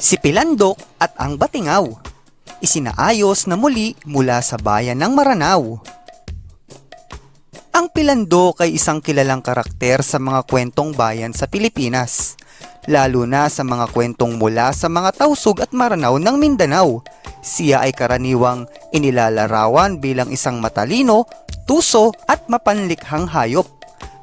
Si Pilandok at ang Batingaw. Isinaayos na muli mula sa bayan ng Maranao. Ang Pilandok ay isang kilalang karakter sa mga kwentong bayan sa Pilipinas, lalo na sa mga kwentong mula sa mga Tausug at Maranao ng Mindanao. Siya ay karaniwang inilalarawan bilang isang matalino, tuso at mapanlikhang hayop.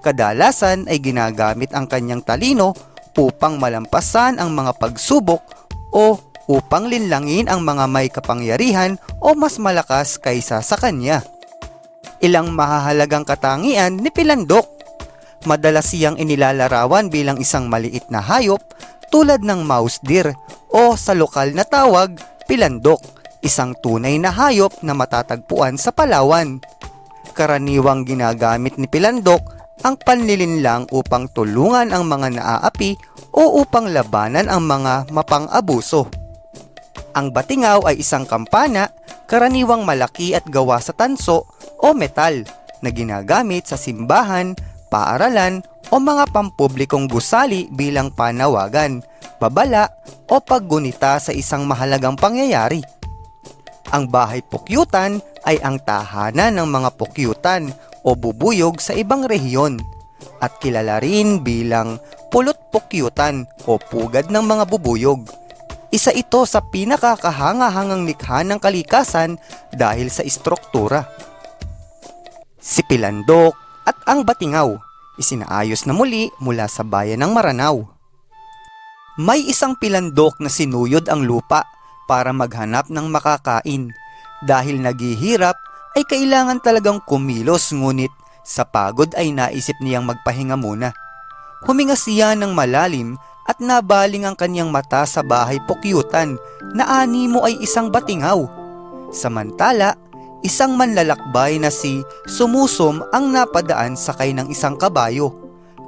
Kadalasan ay ginagamit ang kanyang talino upang malampasan ang mga pagsubok o upang linlangin ang mga may kapangyarihan o mas malakas kaysa sa kanya. Ilang mahahalagang katangian ni Pilandok. Madalas siyang inilalarawan bilang isang maliit na hayop tulad ng mouse deer o sa lokal na tawag, Pilandok, isang tunay na hayop na matatagpuan sa Palawan. Karaniwang ginagamit ni Pilandok ang panlilinlang upang tulungan ang mga naaapi o upang labanan ang mga mapang-abuso. Ang batingaw ay isang kampana, karaniwang malaki at gawa sa tanso o metal na ginagamit sa simbahan, paaralan o mga pampublikong gusali bilang panawagan, babala o paggunita sa isang mahalagang pangyayari. Ang bahay pukyutan ay ang tahanan ng mga pukyutan o bubuyog sa ibang rehiyon at kilala rin bilang pulot pukyutan o pugad ng mga bubuyog. Isa ito sa pinakakahangahangang likha ng kalikasan dahil sa istruktura. Si Pilandok at ang Batingaw isinaayos na muli mula sa bayan ng Maranao. May isang pilandok na sinuyod ang lupa para maghanap ng makakain. Dahil naghihirap ay kailangan talagang kumilos ngunit sa pagod ay naisip niyang magpahinga muna. Huminga siya ng malalim at nabaling ang kanyang mata sa bahay pukyutan na animo ay isang batingaw. Samantala, isang manlalakbay na si Sumusom ang napadaan sakay ng isang kabayo.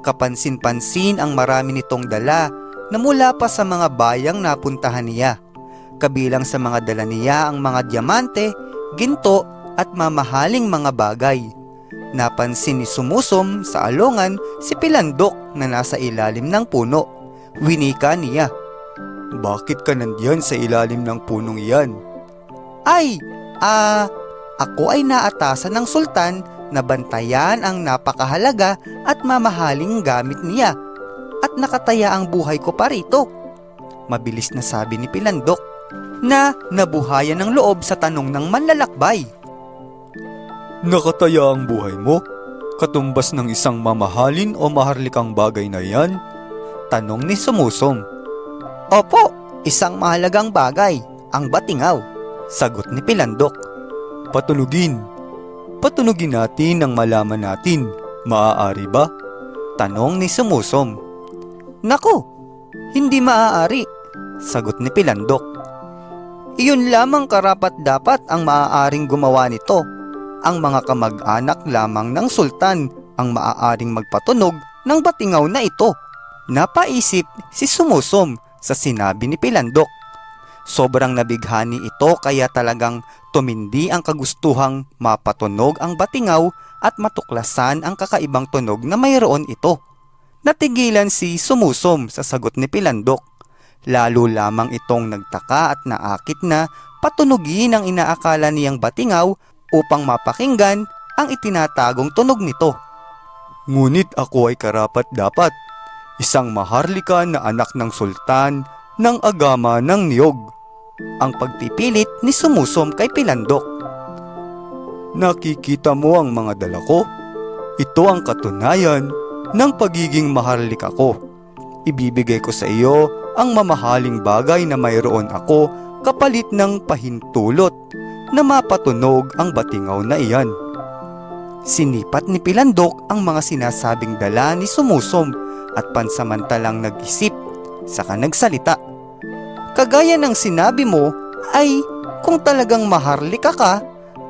Kapansin-pansin ang marami nitong dala na mula pa sa mga bayang napuntahan niya. Kabilang sa mga dala niya ang mga diamante, ginto at mamahaling mga bagay. Napansin ni Sumusom sa alongan si Pilandok na nasa ilalim ng puno. Winika niya. Bakit ka nandiyan sa ilalim ng punong iyan? Ay, ah, ako ay naatasan ng sultan na bantayan ang napakahalaga at mamahaling gamit niya at nakataya ang buhay ko pa rito. Mabilis na sabi ni Pilandok na nabuhayan ng loob sa tanong ng manlalakbay. Nakataya ang buhay mo? Katumbas ng isang mamahalin o maharlikang bagay na yan? Tanong ni Sumusom. Opo, isang mahalagang bagay, ang batingaw. Sagot ni Pilandok. Patunugin. Patunugin natin nang malaman natin. Maaari ba? Tanong ni Sumusom. Naku, hindi maaari. Sagot ni Pilandok. Iyon lamang karapat dapat ang maaaring gumawa nito. Ang mga kamag-anak lamang ng sultan ang maaaring magpatunog ng batingaw na ito. Napaisip si Sumusom sa sinabi ni Pilandok. Sobrang nabighani ito kaya talagang tumindi ang kagustuhang mapatunog ang batingaw at matuklasan ang kakaibang tunog na mayroon ito. Natigilan si Sumusom sa sagot ni Pilandok. Lalo lamang itong nagtaka at naakit na patunugin ang inaakala niyang batingaw upang mapakinggan ang itinatagong tunog nito. Ngunit ako ay karapat dapat. Isang maharlika na anak ng sultan ng agama ng niyog. Ang pagpipilit ni Sumusom kay Pilandok. Nakikita mo ang mga dala ko? Ito ang katunayan ng pagiging maharlika ko. Ibibigay ko sa iyo ang mamahaling bagay na mayroon ako kapalit ng pahintulot na mapatunog ang batingaw na iyan. Sinipat ni Pilandok ang mga sinasabing dala ni Sumusom at pansamantalang nag-isip, saka nagsalita. Kagaya ng sinabi mo ay kung talagang maharlika ka,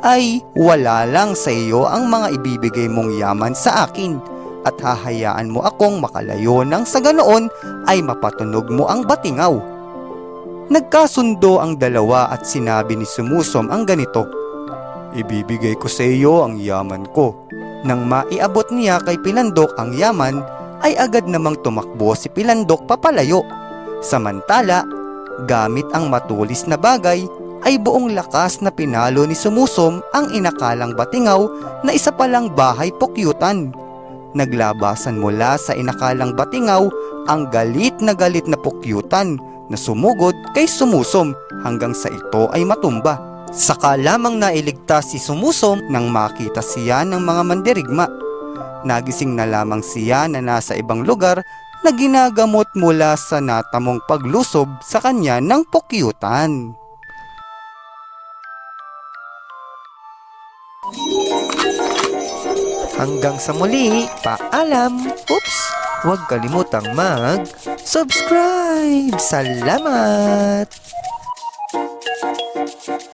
ay wala lang sa iyo ang mga ibibigay mong yaman sa akin at hahayaan mo akong makalayo nang sa ganoon ay mapatunog mo ang batingaw. Nagkasundo ang dalawa at sinabi ni Sumusom ang ganito. Ibibigay ko sa iyo ang yaman ko. Nang maiabot niya kay Pilandok ang yaman, ay agad namang tumakbo si Pilandok papalayo. Samantala, Gamit ang matulis na bagay ay buong lakas na pinalo ni Sumusom ang inakalang batingaw na isa palang bahay pukyutan. Naglabasan mula sa inakalang batingaw ang galit na galit na pukyutan na sumugod kay Sumusom hanggang sa ito ay matumba. Saka lamang nailigtas si Sumusom nang makita siya ng mga mandirigma. Nagising na lamang siya na nasa ibang lugar na ginagamot mula sa natamong paglusob sa kanya ng pukyutan. Hanggang sa muli, paalam! Oops! Huwag kalimutang mag-subscribe! Salamat!